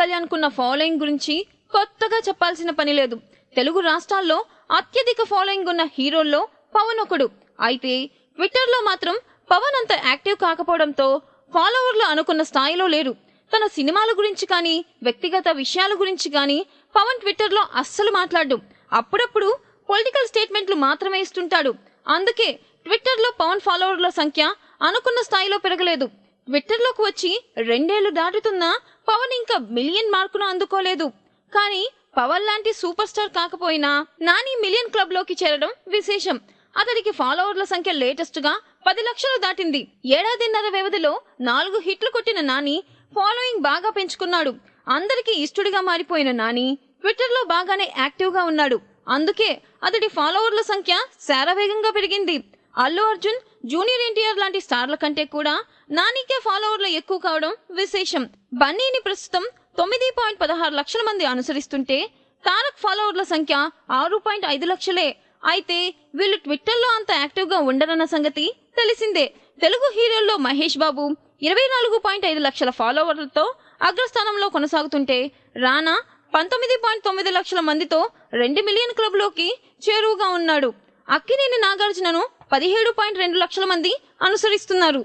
కళ్యాణ్కున్న following గురించి కొత్తగా చెప్పాల్సిన పని లేదు. తెలుగు రాష్ట్రాల్లో అత్యధిక ఫాలోయింగ్ ఉన్న హీరోల్లో పవన్ ఒకడు. అయితే ట్విట్టర్లో మాత్రం పవన్ అంత యాక్టివ్ కాకపోవడంతో ఫాలోవర్లు అనుకున్న స్థాయిలో లేరు. తన సినిమాల గురించి కానీ వ్యక్తిగత విషయాల గురించి కానీ పవన్ ట్విట్టర్లో అస్సలు మాట్లాడు అప్పుడప్పుడు పొలిటికల్ స్టేట్మెంట్లు మాత్రమే ఇస్తుంటాడు. అందుకే ట్విట్టర్లో పవన్ ఫాలోవర్ల సంఖ్య అనుకున్న స్థాయిలో పెరగలేదు. ట్విట్టర్లోకి వచ్చి రెండేళ్ళు దాటుతున్నా పవన్ ఇంకా మిలియన్ మార్కును అందుకోలేదు. కానీ పవన్ లాంటి సూపర్ స్టార్ కాకపోయినా నాని మిలియన్ క్లబ్లోకి చేరడం విశేషం. అతడికి ఫాలోవర్ల సంఖ్య లేటెస్ట్గా పది లక్షలు దాటింది. ఏడాదిన్నర వ్యవధిలో నాలుగు హిట్లు కొట్టిన నాని ఫాలోయింగ్ బాగా పెంచుకున్నాడు. అందరికీ ఇష్టడిగా మారిపోయిన నాని ట్విట్టర్లో బాగానే యాక్టివ్గా ఉన్నాడు. అందుకే అతడి ఫాలోవర్ల సంఖ్య శారవేగంగా పెరిగింది. అల్లు అర్జున్ జూనియర్ ఎన్టీఆర్ లాంటి స్టార్ల కంటే కూడా నానికే ఫాలోవర్లు ఎక్కువ కావడం విశేషం. బన్నీని ప్రస్తుతం తొమ్మిది పాయింట్ పదహారు లక్షల మంది అనుసరిస్తుంటే తారక్ ఫాలోవర్ల సంఖ్య ఆరు పాయింట్ ఐదు లక్షలే. అయితే వీళ్ళు ట్విట్టర్లో అంత యాక్టివ్గా ఉండరన్న సంగతి తెలిసిందే. తెలుగు హీరోల్లో మహేష్ బాబు ఇరవై నాలుగు పాయింట్ ఐదు లక్షల ఫాలోవర్లతో అగ్రస్థానంలో కొనసాగుతుంటే రానా పంతొమ్మిది పాయింట్ తొమ్మిది లక్షల మందితో రెండు మిలియన్ క్లబ్లోకి చేరువుగా ఉన్నాడు. అక్కినేని నాగార్జునను పదిహేడు పాయింట్ రెండు లక్షల మంది అనుసరిస్తున్నారు.